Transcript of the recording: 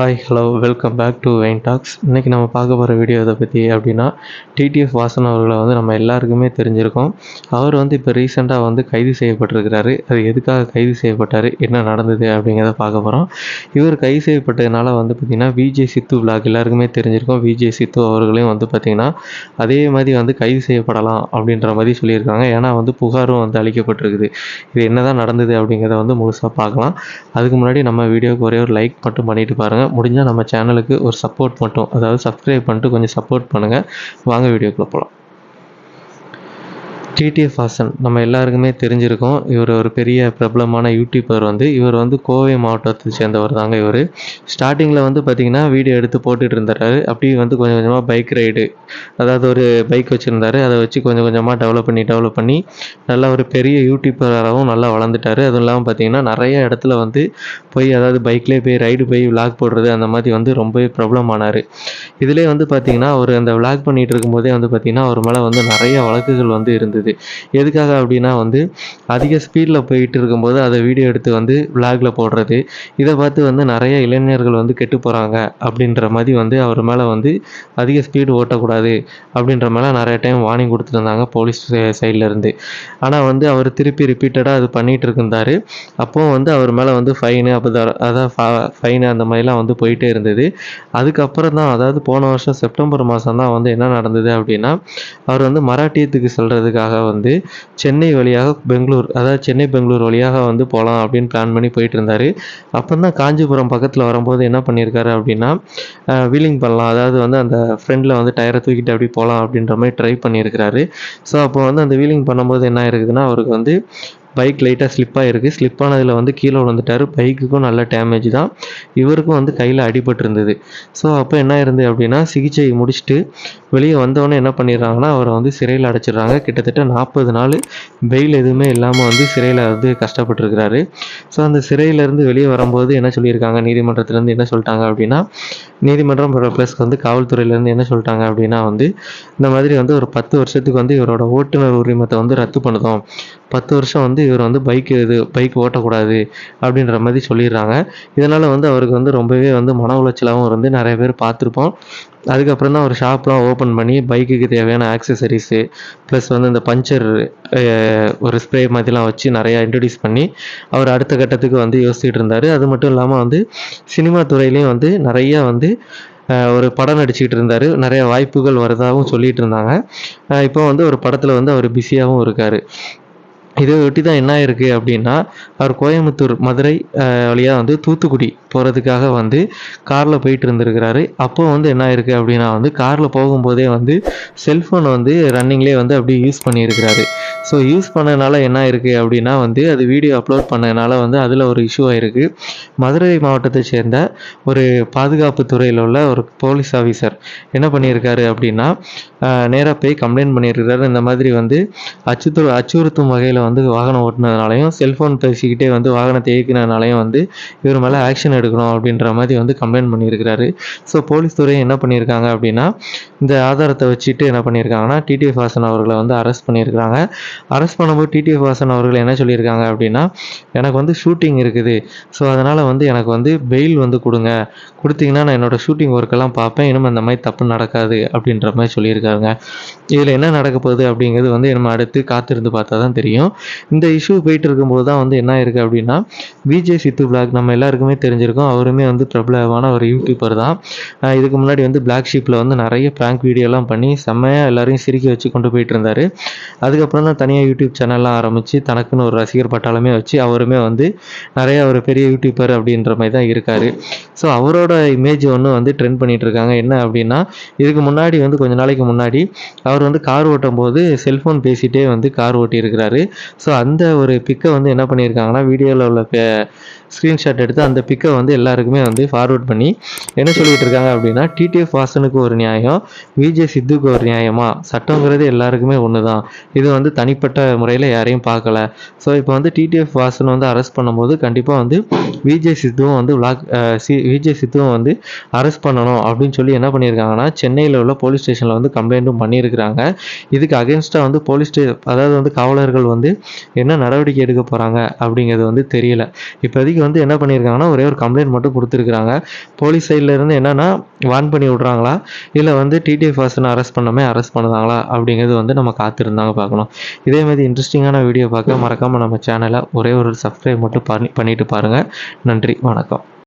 Hi hello welcome back to vain talks இன்றைக்கி நம்ம பார்க்க போகிற வீடியோ இதை பற்றி அப்படின்னா டிடிஎஃப் வாசன் அவர்களை வந்து நம்ம எல்லாருக்குமே தெரிஞ்சிருக்கோம். அவர் வந்து இப்போ ரீசெண்டாக வந்து கைது செய்யப்பட்டிருக்கிறாரு. அது எதுக்காக கைது செய்யப்பட்டார்? என்ன நடந்தது அப்படிங்கிறத பார்க்க போகிறோம் இவர் கைது செய்யப்பட்டதுனால வந்து பார்த்திங்கன்னா விஜே சித்து விளாக் எல்லாருக்குமே தெரிஞ்சிருக்கோம். விஜே சித்து அவர்களையும் வந்து பார்த்திங்கன்னா அதே மாதிரி வந்து கைது செய்யப்படலாம் அப்படின்ற மாதிரி சொல்லியிருக்காங்க. ஏன்னா வந்து புகாரும் வந்து அளிக்கப்பட்டிருக்குது. இது என்ன தான் நடந்தது அப்படிங்கிறத வந்து முழுசாக பார்க்கலாம். அதுக்கு முன்னாடி நம்ம வீடியோவுக்கு ஒரே ஒரு லைக் மட்டும் பண்ணிட்டு பாருங்கள் முடிஞ்சால் நம்ம சேனலுக்கு ஒரு சப்போர்ட் மட்டும் அதாவது சப்ஸ்கிரைப் பண்ணிட்டு கொஞ்சம் சப்போர்ட் பண்ணுங்கள் வாங்க வீடியோக்குள்ளே போகலாம் டிடிஎஃப் ஹாசன் நம்ம எல்லாருக்குமே தெரிஞ்சிருக்கோம். இவர் ஒரு பெரிய பிரபலமான யூடியூபர் வந்து. இவர் வந்து கோவை மாவட்டத்தை சேர்ந்தவர் தாங்க இவர். ஸ்டார்டிங்கில் வந்து பார்த்திங்கன்னா வீடியோ எடுத்து போட்டுட்டு இருந்தாரு. அப்படியே வந்து கொஞ்சம் கொஞ்சமாக பைக் ரைடு அதாவது ஒரு பைக் வச்சுருந்தாரு. அதை வச்சு கொஞ்சம் கொஞ்சமாக டெவலப் பண்ணி டெவலப் பண்ணி நல்லா ஒரு பெரிய யூடியூபராகவும் நல்லா வளர்ந்துட்டாரு. அதுவும் இல்லாமல் பார்த்திங்கன்னா நிறைய இடத்துல வந்து போய் அதாவது பைக்லேயே போய் ரைடு போய் விளாக் போடுறது அந்த மாதிரி வந்து ரொம்பவே பிரபலமானார் இதிலே வந்து பார்த்திங்கன்னா அவர் அந்த விளாக் பண்ணிகிட்டு இருக்கும்போதே வந்து பார்த்திங்கன்னா அவர் மேலே வந்து நிறைய வழக்குகள் வந்து இருந்தது. எதுக்காக அப்படின்னா வந்து அதிக ஸ்பீடில் போயிட்டு இருக்கும்போது அதை வீடியோ எடுத்து வந்து விளாகில் போடுறது. இதை பார்த்து வந்து நிறைய இளைஞர்கள் வந்து கெட்டு போகிறாங்க அப்படின்ற மாதிரி வந்து அவர் மேலே வந்து அதிக ஸ்பீடு ஓட்டக்கூடாது அப்படின்ற மேலே நிறைய டைம் வார்னிங் கொடுத்துருந்தாங்க போலீஸ் சைடில் இருந்து. ஆனால் வந்து அவர் திருப்பி ரிப்பீட்டடாக அது பண்ணிகிட்டு இருந்தார் அப்போ வந்து அவர் மேலே வந்து ஃபைனு அப்போ அதான் ஃபைனு அந்த மாதிரிலாம் வந்து போயிட்டே இருந்தது. அதுக்கப்புறம் தான் அதாவது போன வருஷம் செப்டம்பர் மாதம் தான் வந்து என்ன நடந்தது அப்படின்னா அவர் வந்து மராட்டியத்துக்கு செல்கிறதுக்காக செல்றதுக்காக வந்து சென்னை வழியாக பெங்களூர் அதாவது சென்னை பெங்களூர் வழியாக வந்து போகலாம் அப்படின்னு பிளான் பண்ணி போயிட்டு இருந்தார். அப்போ தான் காஞ்சிபுரம் பக்கத்தில் வரும்போது என்ன பண்ணியிருக்காரு அப்படின்னா வீலிங் பண்ணலாம். அதாவது வந்து அந்த ஃப்ரெண்டில் வந்து டயரை தூக்கிட்டு அப்படி போகலாம் அப்படின்ற மாதிரி ட்ரை பண்ணியிருக்கிறாரு ஸோ அப்போ வந்து அந்த வீலிங் பண்ணும்போது என்ன இருக்குதுன்னா அவருக்கு வந்து பைக் லைட்டாக ஸ்லிப் ஆகிருக்கு ஸ்லிப் ஆனதில் வந்து கீழே விழுந்துட்டார். பைக்குக்கும் நல்ல டேமேஜ் தான். இவருக்கும் வந்து கையில் அடிபட்டிருந்தது ஸோ அப்போ என்ன இருந்தது அப்படின்னா சிகிச்சை முடிச்சுட்டு வெளியே வந்தவொடனே என்ன பண்ணிடுறாங்கன்னா அவரை வந்து சிறையில் அடைச்சிடுறாங்க. கிட்டத்தட்ட நாற்பது நாள் பெயில் எதுவுமே இல்லாமல் வந்து சிறையில் வந்து கஷ்டப்பட்டுருக்கிறாரு ஸோ அந்த சிறையிலேருந்து வெளியே வரும்போது என்ன சொல்லியிருக்காங்க? நீதிமன்றத்துலேருந்து என்ன சொல்லிட்டாங்க அப்படின்னா நீதிமன்றம் ப்ளஸ் வந்து காவல்துறையிலேருந்து என்ன சொல்லிட்டாங்க அப்படின்னா வந்து இந்த மாதிரி வந்து ஒரு பத்து வருஷத்துக்கு வந்து இவரோட ஓட்டுநர் உரிமத்தை வந்து ரத்து பண்ணுதோம் பத்து வருஷம் வந்து இவர் வந்து பைக் இது பைக் ஓட்டக்கூடாது அப்படின்ற மாதிரி சொல்லிடுறாங்க. இதனால் வந்து அவருக்கு வந்து ரொம்பவே வந்து மன உளைச்சலாகவும் இருந்து நிறைய பேர் பார்த்துருப்போம். அதுக்கப்புறம் தான் ஒரு ஷாப்லாம் ஓப்பன் பண்ணி பைக்குக்கு தேவையான ஆக்சசரிஸு ப்ளஸ் வந்து இந்த பஞ்சர் ஒரு ஸ்ப்ரே மாதிரிலாம் வச்சு நிறையா இன்ட்ரடியூஸ் பண்ணி அவர் அடுத்த கட்டத்துக்கு வந்து யோசிச்சுட்டு இருந்தார். அது மட்டும் இல்லாமல் வந்து சினிமா துறையிலையும் வந்து நிறையா வந்து ஒரு படம் நடிச்சுக்கிட்டு இருந்தார். நிறைய வாய்ப்புகள் வரதாகவும் சொல்லிகிட்டு இருந்தாங்க. இப்போ வந்து ஒரு படத்தில் வந்து அவர் பிஸியாகவும் இருக்கார். இதை ஒட்டி தான் என்ன ஆயிருக்கு அப்படின்னா அவர் கோயம்புத்தூர் மதுரை வழியாக வந்து தூத்துக்குடி போகிறதுக்காக வந்து காரில் போயிட்டு இருந்திருக்கிறாரு. அப்போ வந்து என்ன ஆயிருக்கு அப்படின்னா வந்து காரில் போகும்போதே வந்து செல்ஃபோன் வந்து ரன்னிங்லேயே வந்து அப்படியே யூஸ் பண்ணியிருக்கிறாரு. ஸோ யூஸ் பண்ணனால என்ன இருக்குது அப்படின்னா வந்து அது வீடியோ அப்லோட் பண்ணனால வந்து அதில் ஒரு இஷ்யூ ஆகிருக்கு மதுரை மாவட்டத்தை சேர்ந்த ஒரு பாதுகாப்பு துறையில் உள்ள ஒரு போலீஸ் ஆஃபீஸர் என்ன பண்ணியிருக்காரு அப்படின்னா நேராக போய் கம்ப்ளைண்ட் பண்ணியிருக்கிறாரு. இந்த மாதிரி வந்து அச்சுத்து அச்சுறுத்தும் வகையில் வந்து வாகனம் ஓட்டினதுனாலையும் செல்ஃபோன் பேசிக்கிட்டே வந்து வாகனத்தை இயக்கினதுனாலையும் வந்து இவர் மேலே ஆக்ஷன் எடுக்கணும் அப்படின்ற மாதிரி வந்து கம்ப்ளைண்ட் பண்ணியிருக்கிறாரு. ஸோ போலீஸ் துறை என்ன பண்ணியிருக்காங்க அப்படின்னா இந்த ஆதாரத்தை வச்சுட்டு என்ன பண்ணியிருக்காங்கன்னா டிடிஎஃப் வாசன் அவர்களை வந்து அரெஸ்ட் பண்ணியிருக்காங்க அரெஸ்ட் பண்ணும்போது டிடிஎஃப் வாசன் அவர்கள் என்ன சொல்லியிருக்காங்க அப்படின்னா எனக்கு வந்து ஷூட்டிங் இருக்குது. ஸோ அதனால் வந்து எனக்கு வந்து பெயில் வந்து கொடுங்க. கொடுத்தீங்கன்னா நான் என்னோடய ஷூட்டிங் ஒர்க்கெல்லாம் பார்ப்பேன். இனிமேல் அந்த மாதிரி தப்பு நடக்காது அப்படின்ற மாதிரி சொல்லியிருக்காங்க. இதில் என்ன நடக்க போகுது அப்படிங்கிறது வந்து நம்ம அடுத்து காத்திருந்து பார்த்தா தான் தெரியும். இந்த இஷ்யூ போயிட்டு இருக்கும்போது தான் வந்து என்ன இருக்குது அப்படின்னா விஜய் சித்து பிளாக் நம்ம எல்லாருக்குமே தெரிஞ்சிருக்கோம். அவருமே வந்து பிரபலமான ஒரு யூடியூபர் தான். இதுக்கு முன்னாடி வந்து பிளாக் ஷீப்பில் வந்து நிறைய ப்ராங்க் வீடியோலாம் பண்ணி செம்மையாக எல்லாரையும் சிரிக்க வச்சு கொண்டு போயிட்டு இருந்தார். அதுக்கப்புறம் தான் தனியாக யூடியூப் சேனல்லாம் ஆரம்பித்து தனக்குன்னு ஒரு ரசிகர் பட்டாளமே வச்சு அவருமே வந்து நிறைய ஒரு பெரிய யூடியூபர் அப்படின்ற மாதிரி தான் இருக்கார். ஸோ அவரோட இமேஜ் ஒன்று வந்து ட்ரெண்ட் பண்ணிகிட்டு இருக்காங்க. என்ன அப்படின்னா இதுக்கு முன்னாடி வந்து கொஞ்ச நாளைக்கு முன்னாடி அவர் வந்து கார் ஓட்டும் போது செல்ஃபோன் பேசிகிட்டே வந்து கார் ஓட்டியிருக்கிறாரு. ஸோ அந்த ஒரு பிக்கை வந்து என்ன பண்ணியிருக்காங்கன்னா வீடியோவில் உள்ள ஸ்க்ரீன்ஷாட் எடுத்து அந்த பிக்கை வந்து எல்லாருக்குமே வந்து ஃபார்வர்ட் பண்ணி என்ன சொல்லிட்டு இருக்காங்க அப்படின்னா டிடிஎஃப் வாசனுக்கு ஒரு நியாயம் விஜே சித்துக்கு ஒரு நியாயமா? சட்டங்கிறது எல்லாருக்குமே ஒன்று தான் இது வந்து தனிப்பட்ட முறையில் யாரையும் பார்க்கல. ஸோ இப்போ வந்து டிடிஎஃப் வாசன் வந்து அரெஸ்ட் பண்ணும்போது கண்டிப்பாக வந்து விஜே சித்துவும் வந்து விளாக் சி விஜே சித்துவும் வந்து அரெஸ்ட் பண்ணணும் அப்படின்னு சொல்லி என்ன பண்ணியிருக்காங்கன்னா சென்னையில் உள்ள போலீஸ் ஸ்டேஷனில் வந்து கம்ப்ளைண்ட்டும் பண்ணியிருக்கிறாங்க. இதுக்கு அகேன்ஸ்டாக வந்து போலீஸ் ஸ்டே அதாவது வந்து காவலர்கள் வந்து என்ன நடவடிக்கை எடுக்க போகிறாங்க அப்படிங்கிறது வந்து தெரியல. இப்போதைக்கு வந்து என்ன பண்ணியிருக்காங்கன்னா ஒரே ஒரு கம்ப்ளைண்ட் மட்டும் கொடுத்துருக்குறாங்க. போலீஸ் சைடில் இருந்து என்னென்னா வார்ன் பண்ணி விட்றாங்களா? இல்லை வந்து டிடிஎஃப் வாசனை அரெஸ்ட் பண்ணமே அரெஸ்ட் பண்ணுதாங்களா? அப்படிங்கிறது வந்து நம்ம காத்திருந்தாங்க பார்க்கணும். இதே மாதிரி இன்ட்ரெஸ்டிங்கான வீடியோ பார்க்க மறக்காமல் நம்ம சேனலை ஒரே ஒரு சப்ஸ்கிரைப் மட்டும் பண்ணி பண்ணிட்டு பாருங்கள் நன்றி வணக்கம்.